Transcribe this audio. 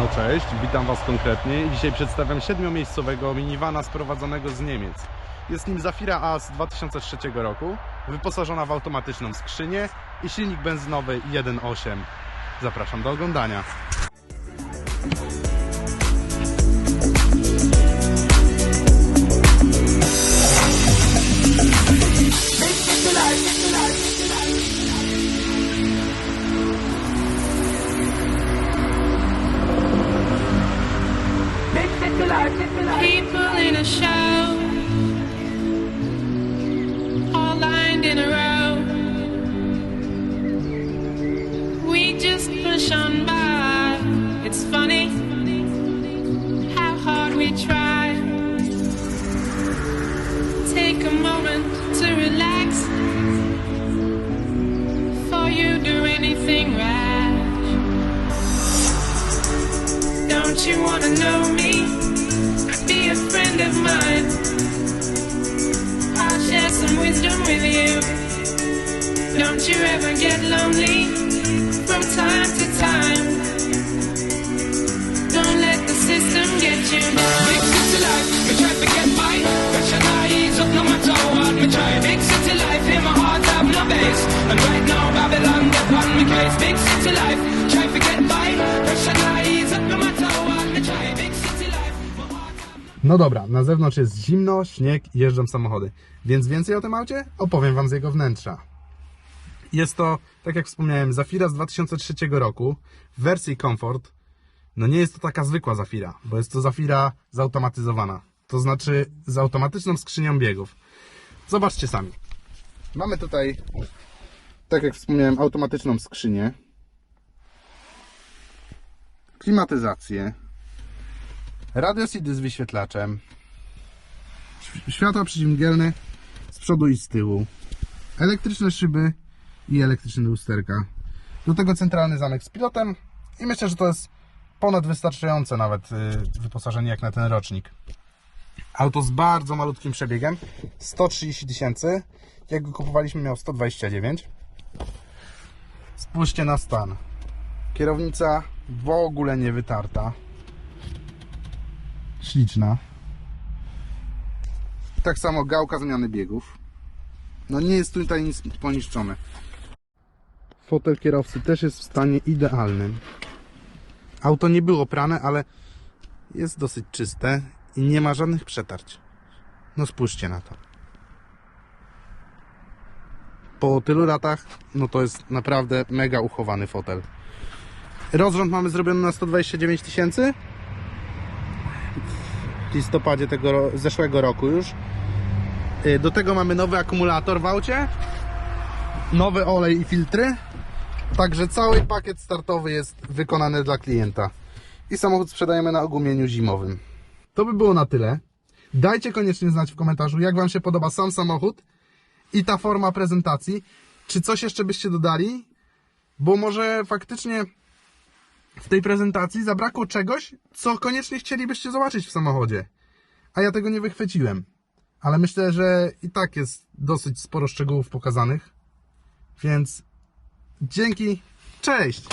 No cześć, witam Was konkretnie dzisiaj przedstawiam siedmiomiejscowego minivana sprowadzonego z Niemiec. Jest nim Zafira A z 2003 roku, wyposażona w automatyczną skrzynię i silnik benzynowy 1.8. Zapraszam do oglądania. Just push on by. It's funny how hard we try. Take a moment to relax. Before you do anything rash. Don't you wanna know me? be a friend of mine. I'll share some wisdom with you. Don't you ever get lonely No dobra, na zewnątrz jest zimno, śnieg jeżdżą samochody. Więc więcej o tym aucie opowiem Wam z jego wnętrza. Jest to, tak jak wspomniałem, Zafira z 2003 roku w wersji Comfort. No nie jest to taka zwykła Zafira, bo jest to Zafira zautomatyzowana. To znaczy z automatyczną skrzynią biegów. Zobaczcie sami. Mamy tutaj, tak jak wspomniałem, automatyczną skrzynię. Klimatyzację. Radio CD z wyświetlaczem. Św- Światła przeciwmgielne z przodu i z tyłu. Elektryczne szyby i elektryczne lusterka. Do tego centralny zamek z pilotem. I myślę, że to jest ponad wystarczające nawet y, wyposażenie jak na ten rocznik. Auto z bardzo malutkim przebiegiem. 130 tysięcy. Jak go kupowaliśmy miał 129. Spójrzcie na stan. Kierownica w ogóle nie wytarta śliczna. Tak samo gałka zmiany biegów. No nie jest tutaj nic poniszczone. Fotel kierowcy też jest w stanie idealnym. Auto nie było prane, ale jest dosyć czyste i nie ma żadnych przetarć. No spójrzcie na to. Po tylu latach, no to jest naprawdę mega uchowany fotel. Rozrząd mamy zrobiony na 129 tysięcy listopadzie tego zeszłego roku już. Y, Do tego mamy nowy akumulator w aucie, nowy olej i filtry. Także cały pakiet startowy jest wykonany dla klienta. I samochód sprzedajemy na ogumieniu zimowym. To by było na tyle. Dajcie koniecznie znać w komentarzu, jak Wam się podoba sam samochód i ta forma prezentacji. Czy coś jeszcze byście dodali? Bo może faktycznie w tej prezentacji zabrakło czegoś, co koniecznie chcielibyście zobaczyć w samochodzie. A ja tego nie wychwyciłem. Ale myślę, że i tak jest dosyć sporo szczegółów pokazanych. Więc dzięki. Cześć!